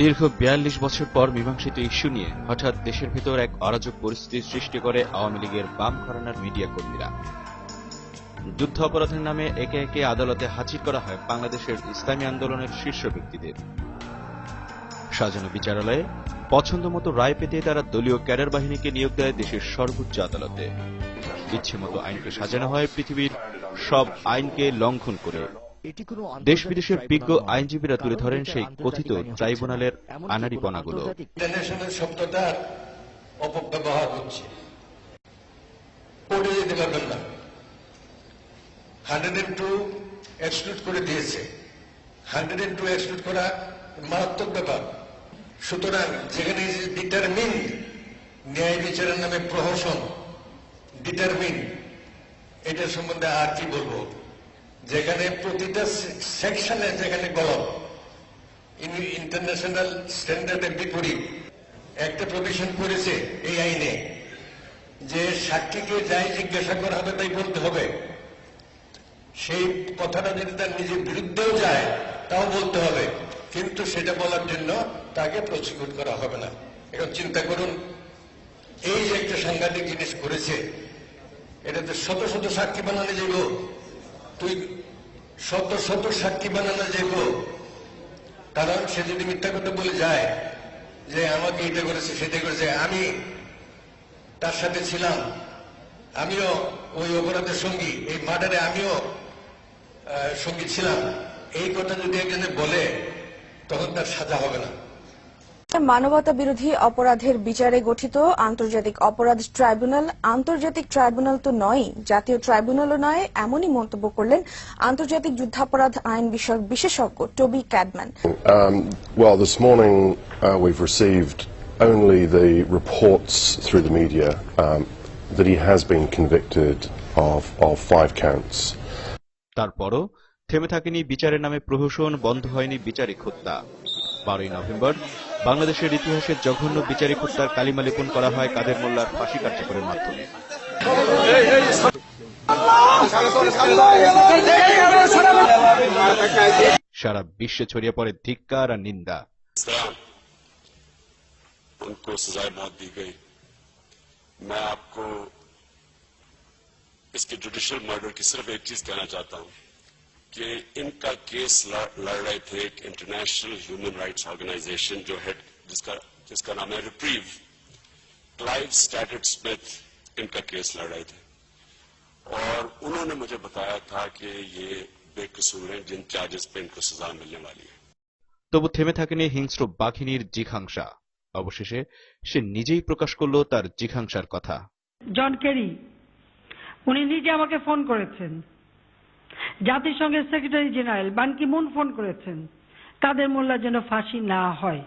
দীর্ঘ বিয়াল্লিশ বছর পর মীমাংসিত ইস্যু নিয়ে হঠাৎ দেশের ভেতর এক অরাজক পরিস্থিতির সৃষ্টি করে আওয়ামী লীগের বাম ঘরানার মিডিয়া কর্মীরা। যুদ্ধ অপরাধের নামে একে একে আদালতে হাজির করা হয় বাংলাদেশের ইসলামী আন্দোলনের শীর্ষ ব্যক্তিদের। সাজানো বিচারালয়ে পছন্দ মতো রায় পেতে তারা দলীয় ক্যাডার বাহিনীকে নিয়োগ দেয় দেশের সর্বোচ্চ আদালতে। ইচ্ছে মতো আইনকে সাজানো হয় পৃথিবীর সব আইনকে লঙ্ঘন করে। দেশ বিদেশের বিজ্ঞ আইনজীবীরা তুলে ধরেন সেই কথিত ট্রাইব্যুনালের আনাড়িপনাগুলো। ইন্টারন্যাশনাল শব্দটার অপব্যবহার হচ্ছে। পড়ে যেতে পারবেন না হান্ড্রেড এন্ড টু এক্সক্লুড করে দিয়েছে। হান্ড্রেড এন্ড টু এক্সক্লুড করা মারাত্মক ব্যাপার। সুতরাং যেখানে ডিটারমিন ন্যায় বিচারের নামে প্রহসন ডিটারমিন এটার সম্বন্ধে আর কি বলব? যেখানে প্রতিটা সেকশনে যেখানে গলদ ইন্টারন্যাশনাল স্ট্যান্ডার্ডের বিপরীত, একটা প্রভিশন করেছে এই আইনে, যে সাক্ষীকে যাই জিজ্ঞাসা করা হবে তাই বলতে হবে। সেই কথাটা যদি তার নিজের বিরুদ্ধেও যায়, তাও বলতে হবে। কিন্তু সেটা বলার জন্য তাকে প্রসিকিউট করা হবে না। এখন চিন্তা করুন, এই যে একটা সাংঘাতিক জিনিস করেছে, এটাতে শত শত সাক্ষী বানানো যাইব। তুই শত শত সাক্ষী বানানো যাইব কারণ সে যদি মিথ্যা কথা বলে যায় যে আমাকে এটা করেছে, সেটা করেছে, আমি তার সাথে ছিলাম, আমিও ওই অপরাধের সঙ্গী, এই মার্ডারে আমিও সঙ্গী ছিলাম, এই কথা যদি একজনে বলে, তখন তার সাজা হবে না। মানবতা বিরোধী অপরাধের বিচারে গঠিত আন্তর্জাতিক অপরাধ ট্রাইব্যুনাল। আন্তর্জাতিক ট্রাইব্যুনাল তো নয় জাতীয় ট্রাইব্যুনালও নয় এমনই মন্তব্য করলেন আন্তর্জাতিক যুদ্ধাপরাধ আইন বিষয়ক বিশেষজ্ঞ Toby Cadman. Um, well, this morning uh, we've received only the reports through the media um, that he has been convicted of, of five counts. তারপরও থেমে থাকেনি বিচারের নামে প্রহসন বন্ধ হয়নি বিচারিক হত্যা। বারোই নভেম্বর বাংলাদেশের ইতিহাসে জঘন্য বিচারিক হত্যার কালিমা লেপন করা হয় কাদের মোল্লার ফাঁসি কার্যকরের মাধ্যমে সারা বিশ্বে ছড়িয়ে পড়ে ধিক্কার আর নিন্দা इस तरह उनको सजाए मौत दी गई मैं आपको इसके जुडिशियल मर्डर की सिर्फ एक चीज कहना चाहता हूं कि इनका केस लड़ लड़ रहे थे एक इंटरनेशनल ह्यूमन राइट्स ऑर्गेनाइजेशन जो है जिसका जिसका नाम है रिप्रीव क्लाइव स्टैटिट स्मिथ इनका केस लड़ रहे थे और उन्होंने मुझे बताया था कि ये बेकसूर हैं जिन चार्जेस पे इनको सजा मिलने वाली है তবু থেমে থাকেনি হিংস্র বাঘিনীর জিঘাংসা অবশেষে সে নিজেই প্রকাশ করল তার জিঘাংসার কথা জন কেরি উনি নিজে আমাকে ফোন করেছেন জাতিসংঘের সেক্রেটারি জেনারেল বান কি মুন ফোন করেছেন। কাদের মোল্লা যেন ফাঁসি না হয়।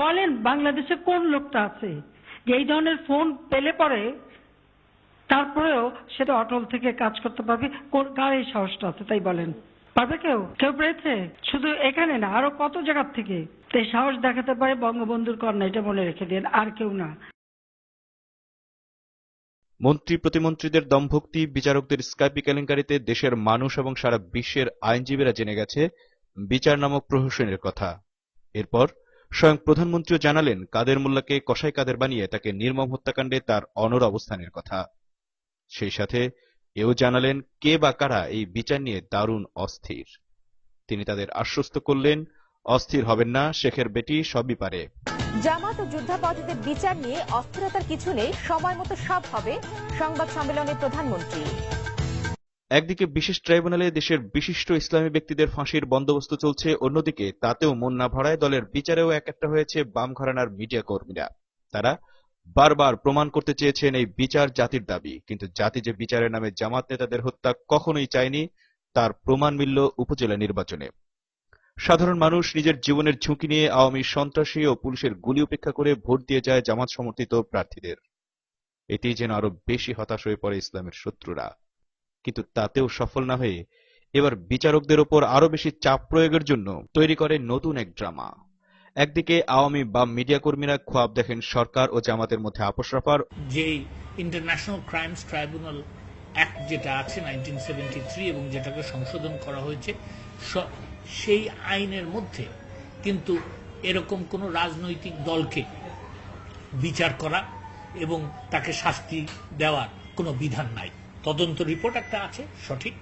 বলেন বাংলাদেশে কোন লোকটা আছে যে এই ধরনের ফোন পেলে পরে তারপরেও সেটা অটল থেকে কাজ করতে পারবে? কার এই সাহসটা আছে? তাই বলেন। পারবে কেউ? কেউ পেয়েছে? শুধু এখানে না, আরও কত জায়গার থেকে? এই সাহস দেখাতে পারে বঙ্গবন্ধুর কন্যা, এটা মনে রেখে দিন আর কেউ না। মন্ত্রী, প্রতিমন্ত্রীদের দম্ভক্তি, বিচারকদের স্কাইপি কেলেঙ্কারিতে দেশের মানুষ এবং সারা বিশ্বের আইনজীবীরা জেনে গেছে বিচার নামক প্রহসনের কথা। এরপর স্বয়ং প্রধানমন্ত্রীও জানালেন, কাদের মোল্লাকে কসাই কাদের বানিয়ে তাকে নির্মম হত্যাকাণ্ডে তার অনর অবস্থানের কথা। সেই সাথে এও জানালেন, কে বা কারা এই বিচার নিয়ে দারুণ অস্থির। তিনি তাদের আশ্বস্ত করলেন অস্থির হবেন না শেখের বেটি সবই পারে। জামাত ও যুদ্ধাপরাধীদের বিচার নিয়ে অস্থিরতার কিছু নেই সময় মতো সব হবে সংবাদ সম্মেলনে প্রধানমন্ত্রী। একদিকে বিশেষ ট্রাইব্যুনালে দেশের বিশিষ্ট ইসলামী ব্যক্তিদের ফাঁসির বন্দোবস্ত চলছে অন্যদিকে তাতেও মন না ভরায় দলের বিচারেও এক একটা হয়েছে বাম ঘরানার মিডিয়া কর্মীরা। তারা বারবার প্রমাণ করতে চেয়েছেন এই বিচার জাতির দাবি কিন্তু জাতি যে বিচারের নামে জামাত নেতাদের হত্যা কখনোই চায়নি তার প্রমাণ মিলল উপজেলা নির্বাচনে। সাধারণ মানুষ নিজের জীবনের ঝুঁকি নিয়ে আওয়ামী সন্ত্রাসী ও পুলিশের গুলি উপেক্ষা করে ভোট দিয়ে যায় জামাত সমর্থিত প্রার্থীদের। এটি যেন আরও বেশি হতাশ হয়ে পড়ে ইসলামের শত্রুরা। কিন্তু তাতেও সফল না হয়ে এবার বিচারকদের ওপর আরও বেশি চাপ প্রয়োগের জন্য তৈরি করে নতুন এক ড্রামা। একদিকে আওয়ামী বাম মিডিয়া কর্মীরা খোয়াব দেখেন সরকার ও জামাতের মধ্যে আপোষ রাফার যে ইন্টারন্যাশনাল ক্রাইমস ট্রাইব্যুনাল অ্যাক্ট যেটা আছে নাইনটিন সেভেন্টি থ্রি এবং যেটাকে সংশোধন করা হয়েছে সেই আইনের মধ্যে কিন্তু এরকম কোনো রাজনৈতিক দলকে বিচার করা এবং তাকে শাস্তি দেওয়ার কোনো বিধান নাই। তদন্ত রিপোর্ট একটা আছে সঠিক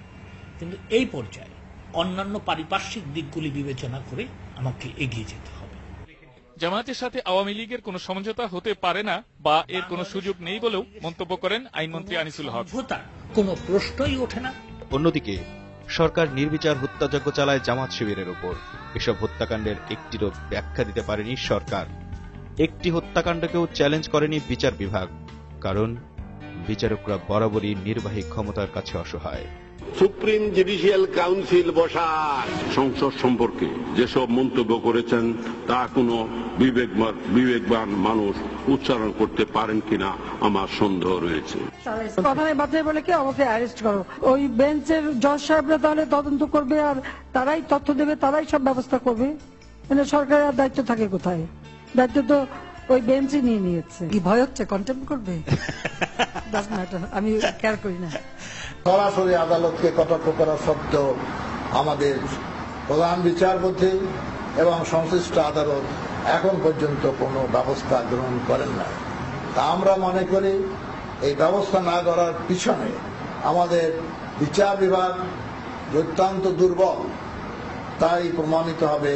কিন্তু এই পর্যায়ে অন্যান্য পারিপার্শ্বিক দিকগুলি বিবেচনা করে আমাকে এগিয়ে যেতে হবে। জামায়াতের সাথে আওয়ামী লীগের কোনো সমঝোতা হতে পারে না বা এর কোনো সুযোগ নেই বলেও মন্তব্য করেন আইনমন্ত্রী আনিসুল হক। কোনো প্রশ্নই ওঠে না। অন্যদিকে, সরকার নির্বিচার হত্যাযজ্ঞ চালায় জামাত শিবিরের উপর এসব হত্যাকাণ্ডের একটিরও ব্যাখ্যা দিতে পারেনি সরকার। একটি হত্যাকাণ্ডকেও চ্যালেঞ্জ করেনি বিচার বিভাগ। কারণ বিচারকরা বরাবরই নির্বাহী ক্ষমতার কাছে অসহায়। সুপ্রিম জুডিশিয়াল কাউন্সিল বসা সংসদ সম্পর্কে যেসব মন্তব্য করেছেন তা কোনো বিবেকবান বিবেকবান মানুষ উচ্চারণ করতে পারেন কিনা আমার সন্দেহ রয়েছে। কথা নেই বলে কি? অবশ্যই অ্যারেস্ট করো। ওই বেঞ্চের জজ সাহেবরা তাহলে তদন্ত করবে আর তারাই তথ্য দেবে তারাই সব ব্যবস্থা করবে? মানে সরকারের দায়িত্ব থাকে কোথায়? দায়িত্ব তো ওই নিয়ে নিয়েছে। কি ভয় হচ্ছে? কন্টেম্প করবে? আমি কেয়ার করি না। সরাসরি আদালতকে কটাক্ষ করা সত্ত্বেও আমাদের প্রধান বিচারপতি এবং সংশ্লিষ্ট আদালত এখন পর্যন্ত কোনো ব্যবস্থা গ্রহণ করেন না। তা আমরা মনে করি এই ব্যবস্থা না করার পিছনে আমাদের বিচার বিভাগ অত্যন্ত দুর্বল তাই প্রমাণিত হবে।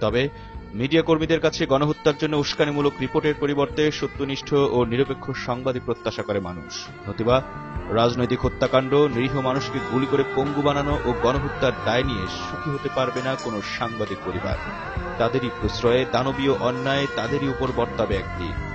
তবে মিডিয়া কর্মীদের কাছে গণহত্যার জন্য উস্কানিমূলক রিপোর্টের পরিবর্তে সত্যনিষ্ঠ ও নিরপেক্ষ সংবাদই প্রত্যাশা করে মানুষ। নতুবা রাজনৈতিক হত্যাকাণ্ড, নিরীহ মানুষকে গুলি করে পঙ্গু বানানো ও গণহত্যার দায় নিয়ে সুখী হতে পারবে না কোনো সাংবাদিক পরিবার। তাদেরই প্রশ্রয়ে দানবীয় অন্যায় তাদেরই উপর বর্তাবে একদিন।